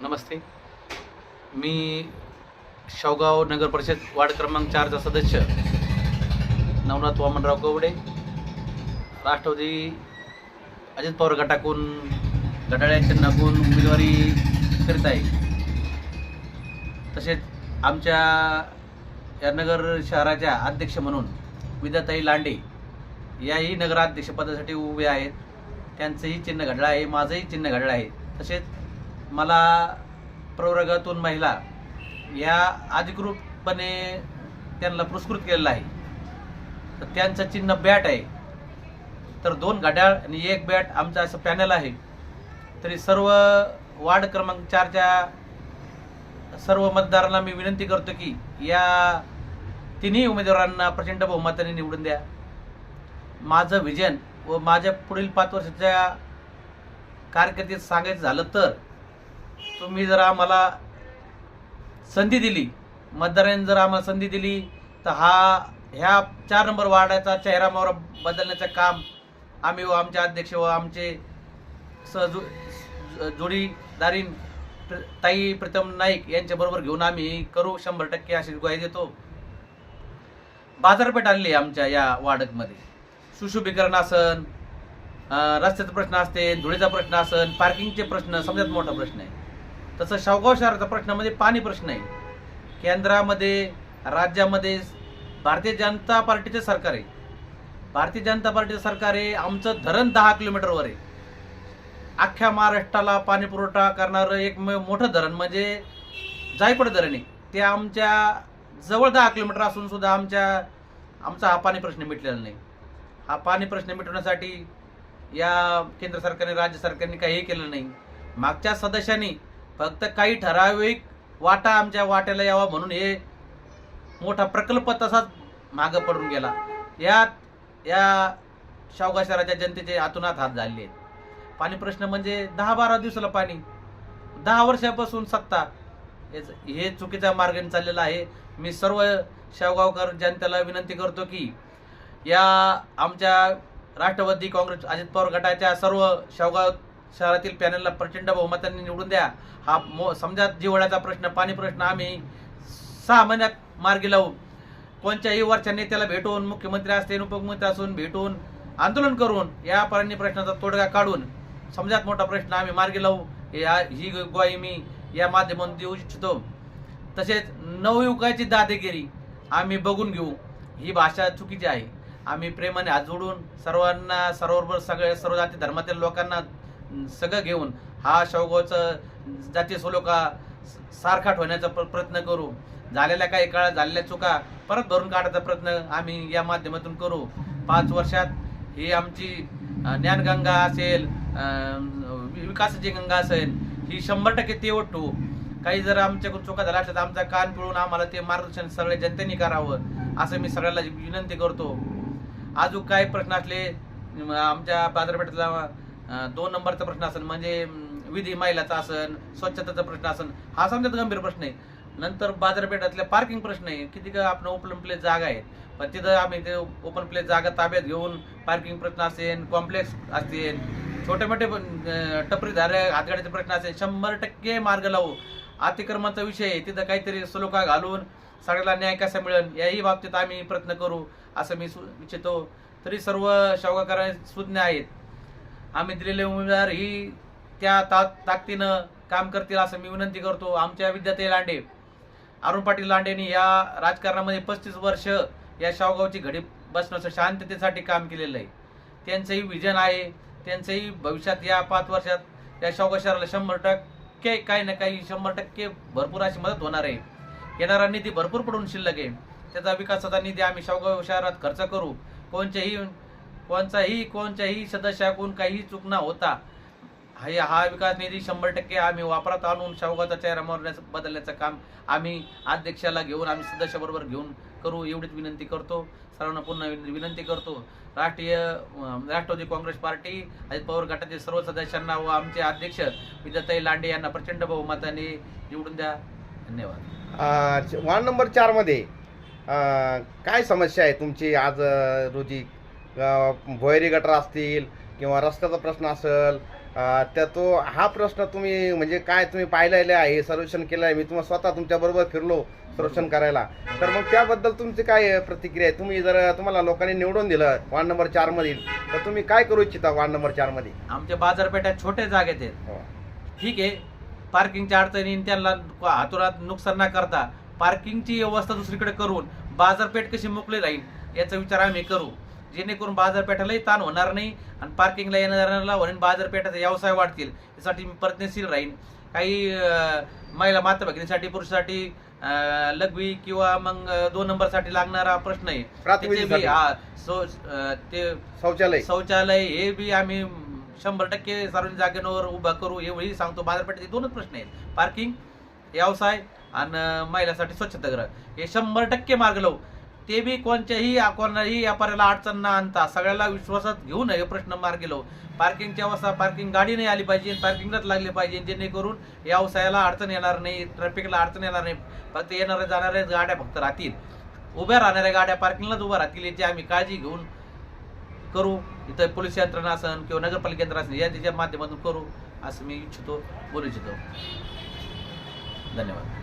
नमस्ते. मी शावगाव नगर परिषद वार्ड क्रमांक चारचा सदस्य नवनाथ वामनराव कवडे. राष्ट्रवादी अजित पवार गटाकून घड्याळ्या नागून उमेदवारी करीत आहे. तसेच आमच्या या नगर शहराच्या अध्यक्ष म्हणून विद्याताई लांडे याही नगराध्यक्षपदासाठी उभे आहेत. त्यांचंही चिन्ह घडलं आहे माझंही चिन्ह घडलं आहे. तसेच मला प्रवर्गातून महिला या अधिकृतपणे त्यांना पुरस्कृत केलेला आहे. तर त्यांचं चिन्ह बॅट आहे. तर दोन घड्याळ आणि एक बॅट आमचं असं पॅनल आहे. तरी सर्व वार्ड क्रमांक चारच्या सर्व मतदारांना मी विनंती करतो की या तिन्ही उमेदवारांना प्रचंड बहुमताने निवडून द्या. माझं विजन व माझ्या पुढील पाच वर्षाच्या कारकिर्दीत सांगायचं झालं तर तुम्ही जर आम्हाला संधी दिली मतदारांनी जर आम्हाला संधी दिली तर हा ह्या चार नंबर वार्डाचा चेहरा मोहरा बदलण्याचं काम आम्ही व आमचे अध्यक्ष व आमचे सहजो जोडीदारीन ताई प्रीतम नाईक यांच्याबरोबर घेऊन आम्ही करू शंभर टक्के अशी ग्वाही देतो. बाजारपेठ आणली आमच्या या वार्डमध्ये. सुशोभीकरण असन रस्त्याचा प्रश्न असते धुळीचा प्रश्न असन पार्किंगचे प्रश्न सगळ्यात मोठा प्रश्न आहे. तसं शावगाव शहराचा प्रश्न म्हणजे पाणी प्रश्न आहे. केंद्रामध्ये राज्यामध्ये भारतीय जनता पार्टीचे सरकार आहे. भारतीय जनता पार्टीचं सरकार आहे आमचं धरण दहा किलोमीटरवर आहे. अख्ख्या महाराष्ट्राला पाणी पुरवठा करणारं एक मोठं धरण म्हणजे जायकवाड धरण आहे. ते आमच्या जवळ दहा किलोमीटर असून सुद्धा आमच्या आमचा हा पाणी प्रश्न मिटलेला नाही. हा पाणी प्रश्न मिटवण्यासाठी या केंद्र सरकारने राज्य सरकारने काहीही केलं नाही. मागच्या सदस्यांनी फक्त काही ठराविक वाटा आमच्या वाट्याला यावा म्हणून हे मोठा प्रकल्प तसाच मागं पडून गेला. यात या शावगा शहराच्या जनतेचे हातोनात हात झाले आहेत. पाणी प्रश्न म्हणजे दहा बारा दिवसाला पाणी. दहा वर्षापासून सत्ता. हेच- हे चुकीच्या मार्गाने चाललेलं आहे. मी सर्व शेवगावकर जनतेला विनंती करतो की या आमच्या राष्ट्रवादी काँग्रेस अजित पवार गटाच्या सर्व शेवगाव शहरातील पॅनलला प्रचंड बहुमतांनी निवडून द्या. हा मो समजा जिवळ्याचा प्रश्न पाणी प्रश्न आम्ही सहा महिन्यात मार्गी लावू. कोणत्याही वरच्या नेत्याला भेटून मुख्यमंत्री असतील उपमुख्यमंत्री असून भेटून आंदोलन करून या पाणी प्रश्नाचा तोडगा काढून समजात मोठा प्रश्न आम्ही मार्गी लावू. या ही ग्वाही मी या माध्यमातून देऊ इच्छितो. तसेच नवयुगाची दादेगिरी आम्ही बघून घेऊ. ही भाषा चुकीची आहे. आम्ही प्रेमाने हात जोडून सर्वांना सर्वबरोबर सगळ्या सर्व जाती धर्मातील लोकांना सगळं घेऊन हा शौगावचं जाती सोलोका सारखा ठेवण्याचा प्रयत्न करू. झालेल्या काही काळात झालेल्या चुका परत भरून काढायचा प्रयत्न आम्ही या माध्यमातून करू. पाच वर्षात ही आमची ज्ञानगंगा असेल वि- विकासाची गंगा असेल ही शंभर टक्के ते ठेवू काही जर आमच्याकडून चुका झाल्या असल्या तर आमचा कान पिळून आम्हाला ते मार्गदर्शन सगळ्या जनतेने करावं असं मी सगळ्याला विनंती करतो. अजून काही प्रश्न असले आमच्या बाजारपेठेतला दोन नंबरचा प्रश्न असेल म्हणजे विधी मैलाचा असन स्वच्छतेचा प्रश्न असन हा समजात गंभीर प्रश्न आहे. नंतर बाजारपेठातल्या पार्किंग प्रश्न आहे किती का आपण ओपन प्लेस जागा आहे. पण तिथं आम्ही ते ओपन प्लेस जागा ताब्यात घेऊन पार्किंग प्रश्न असेल कॉम्प्लेक्स असतील छोटे मोठे पण, टपरी झाले हातगाड्याचे प्रश्न असेल शंभर टक्के मार्ग लावू. अतिक्रमणाचा विषय आहे तिथं काहीतरी सलोखा घालून सगळ्याला न्याय कसा मिळेल याही बाबतीत आम्ही प्रयत्न करू असं मी सु इच्छितो. तरी सर्व शौकाकार सुज्ञ आहेत. आम्ही दिलेले उमेदवार ही त्या ता ताकदीनं काम करतील असं मी विनंती करतो. आमच्या विद्यार्थी लांडे अरुण पाटील लांडेंनी या राजकारणामध्ये पस्तीस वर्ष या शावगावची घडी बसण्याचं शांततेसाठी काम केलेलं आहे. त्यांचंही विजन आहे. त्यांचंही भविष्यात या पाच वर्षात या शावगाव शहराला शंभर टक्के काही ना काही शंभर टक्के भरपूर अशी मदत होणार आहे. येणारा निधी भरपूर पडून शिल्लक आहे. त्याचा विकासाचा निधी आम्ही शावगाव शहरात खर्च करू. कोणत्याही कोणचाही कोणत्याही सदस्याकडून काही चूक न होता हे हा विकास निधी शंभर टक्के आम्ही वापरात आणून शावगावचा चेहरा मोरण्याचं बदलण्याचं काम आम्ही अध्यक्षाला घेऊन आम्ही सदस्याबरोबर घेऊन करू एवढीच विनंती करतो. सर्वांना पुन्हा विन- विनंती करतो. राष्ट्रीय राष्ट्रवादी काँग्रेस पार्टी अजित पवार गटातील सर्व सदस्यांना व आमचे अध्यक्ष विद्याताई लांडे यांना प्रचंड बहुमताने निवडून द्या. धन्यवाद. वार्ड नंबर चारमध्ये काय समस्या आहे तुमची आज रोजी? भुयारी गटर असतील किंवा रस्त्याचा प्रश्न असेल तर तो हा प्रश्न तुम्ही म्हणजे काय तुम्ही पाहिलेले आहे सर्वेक्षण केलं आहे. मी तुम्हाला स्वतः तुमच्याबरोबर फिरलो सर्वेक्षण करायला. तर मग त्याबद्दल तुमची काय प्रतिक्रिया आहे? तुम्ही जर तुम्हाला लोकांनी निवडून दिलं वार्ड नंबर चार मधील तर तुम्ही काय करू इच्छिता वार्ड नंबर चारमध्ये आमच्या बाजारपेठा छोट्या जागेत आहेत. हो. ठीक आहे. पार्किंगच्या अडचणी त्यांना हातोरात नुकसान न करता पार्किंगची व्यवस्था दुसरीकडे करून बाजारपेठ कशी मोकळी राहील याचा विचार आम्ही करू. जेणेकरून बाजारपेठालाही ताण होणार नाही आणि पार्किंगला येणाऱ्याला म्हणून बाजारपेठाचा व्यवसाय वाढतील. यासाठी मी प्रयत्नशील राहीन. काही महिला माता भगिनीसाठी पुरुषासाठी लघवी किंवा मग दोन नंबरसाठी लागणारा प्रश्न आहे हा ते शौचालय. शौचालय हे बी आम्ही शंभर टक्के सार्वजनिक जागेवर उभा करू एवढी सांगतो. बाजारपेठेचे दोनच प्रश्न आहेत. पार्किंग व्यवसाय आणि महिलासाठी स्वच्छतागृह हे शंभर टक्के मार्ग लावू. ते बी कोणत्याही कोणाही व्यापाऱ्याला अडचण न आणता सगळ्याला विश्वासात घेऊन हे प्रश्न मार्गी लावू पार्किंगची अवस्था पार्किंग गाडी नाही आली पाहिजे पार्किंगलाच लागली पाहिजे जेणेकरून व्यवसायाला अडचण येणार नाही ट्रॅफिकला अडचण येणार नाही. फक्त येणाऱ्या जाणाऱ्या गाड्या फक्त राहतील. उभ्या राहणाऱ्या गाड्या पार्किंगलाच उभ्या राहतील याची आम्ही काळजी घेऊन करू. इथं पोलीस यंत्रणा असन किंवा नगरपालिका यंत्रणा असेल या त्याच्या माध्यमातून करू असं मी इच्छितो बोलू इच्छितो. धन्यवाद.